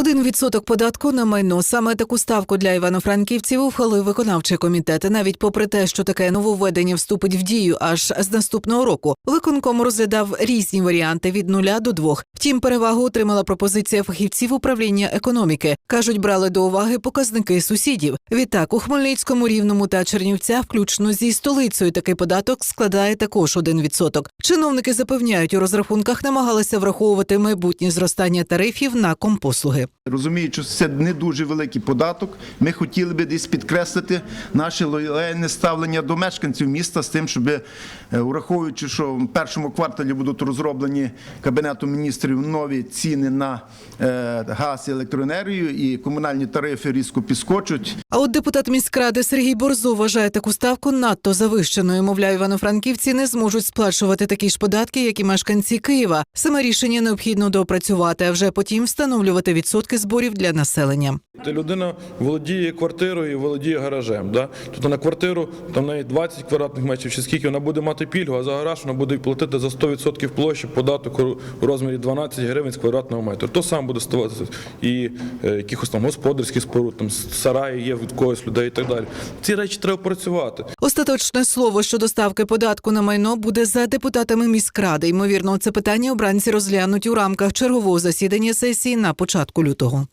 Один відсоток податку на майно саме таку ставку для івано-франківців ухвалив виконавчий комітет. Навіть попри те, що таке нововведення вступить в дію аж з наступного року. Виконком розглядав різні варіанти від нуля до двох. Втім, перевагу отримала пропозиція фахівців управління економіки. кажуть, брали до уваги показники сусідів. Відтак у Хмельницькому, Рівному та Чернівцях, включно зі столицею, такий податок складає також один відсоток. Чиновники запевняють, у розрахунках намагалися враховувати майбутнє зростання тарифів на компослуги. Розуміючи, що це не дуже великий податок, ми хотіли би десь підкреслити наше лояльне ставлення до мешканців міста з тим, щоб, е, враховуючи, що в першому кварталі будуть розроблені Кабінетом міністрів нові ціни на е, газ і електроенергію, і комунальні тарифи різко підскочуть. А от депутат міськради Сергій Борзо вважає таку ставку надто завищеною. Мовляв, івано-франківці не зможуть сплачувати такі ж податки, як і мешканці Києва. Саме рішення необхідно доопрацювати, а вже потім встановлювати відсотки зборів для населення. Людина володіє квартирою і володіє гаражем. Да? Тобто на квартиру там навіть 20 квадратних метрів чи скільки вона буде мати пільгу, а за гараж вона буде платити за 100% площі податок у розмірі 12 гривень з квадратного метру. То сам буде ставатися і е, якихось там господарських споруд, там сараї є від когось людей і так далі. Ці речі треба працювати. Остаточне слово щодо ставки податку на майно буде за депутатами міськради. Ймовірно, це питання обранці розглянуть у рамках чергового засідання сесії на початку le torrent.